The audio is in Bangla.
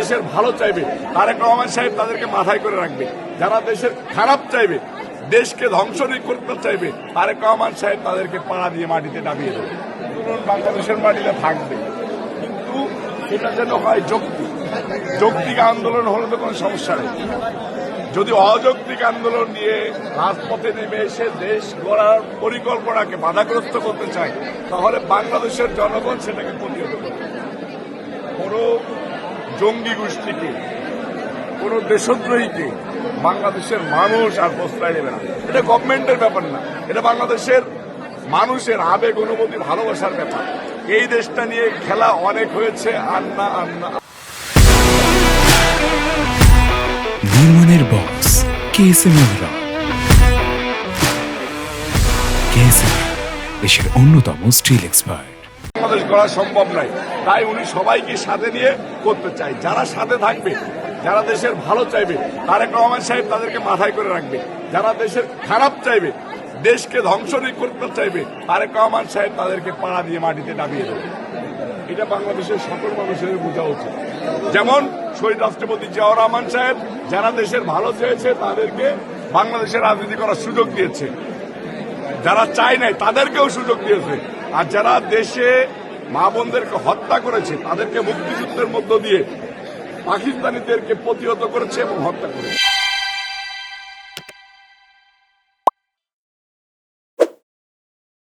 দেশের ভালো চাইবে, তারেক রহমান সাহেব তাদেরকে মাথায় করে রাখবে। যারা দেশের খারাপ চাইবে, দেশকে ধ্বংস করতে চাইবে, তারেক রহমান সাহেব তাদেরকে পাড়া দিয়ে মাটিতে নামিয়ে দেবে। বাংলাদেশের মাটিতে থাকবে। কিন্তু এটা যেন হয় যৌক্তিক। যৌক্তিক আন্দোলন হলে তো কোনো সমস্যা নেই। যদি অযৌক্তিক আন্দোলন নিয়ে রাজপথে নেমে এসে দেশ গড়ার পরিকল্পনাকে বাধাগ্রস্ত করতে চায়, তাহলে বাংলাদেশের জনগণ সেটাকে প্রতিহত করবে। জঙ্গি গোষ্ঠীকে কোন দেশদ্রোহীকে বাংলাদেশের মানুষ আর প্রশ্রয় নেবে না। এটা গভর্নমেন্টের ব্যাপার না। এটা বাংলাদেশের মানুষের আবেগ, অনুভূতি, ভালোবাসার ব্যাপার। এই দেশটা নিয়ে খেলা অনেক হয়েছে। আর না আর না নির্মাণের বক্স মহিলা কেএসএম দেশের অন্যতম স্টিল এক্সপার্ট বাংলাদেশ করা সম্ভব নয়। তাই উনি সবাইকে সাথে নিয়ে করতে চাই যারা সাথে থাকবে, যারা দেশের ভালো চাইবে, তারেক রহমান সাহেব তাদেরকে মাথায় করে রাখবে। যারা দেশের খারাপ চাইবে, দেশকে ধ্বংস করতে চাইবে, তারেক রহমান সাহেব তাদেরকে পাড়া দিয়ে মাটিতে নামিয়ে দেবে। এটা বাংলাদেশের সকল মানুষের বোঝা উচিত। যেমন শহীদ রাষ্ট্রপতি জিয়াউর রহমান সাহেব, যারা দেশের ভালো চেয়েছে, তাদেরকে বাংলাদেশের রাজনীতি করার সুযোগ দিয়েছে। যারা চায় নাই, তাদেরকেও সুযোগ দিয়েছে। আর যারা দেশে মা বোনদেরকে হত্যা করেছে, তাদেরকে মুক্তিযুদ্ধের মধ্য দিয়ে পাকিস্তানিদেরকে প্রতিহত করেছে এবং হত্যা করেছে।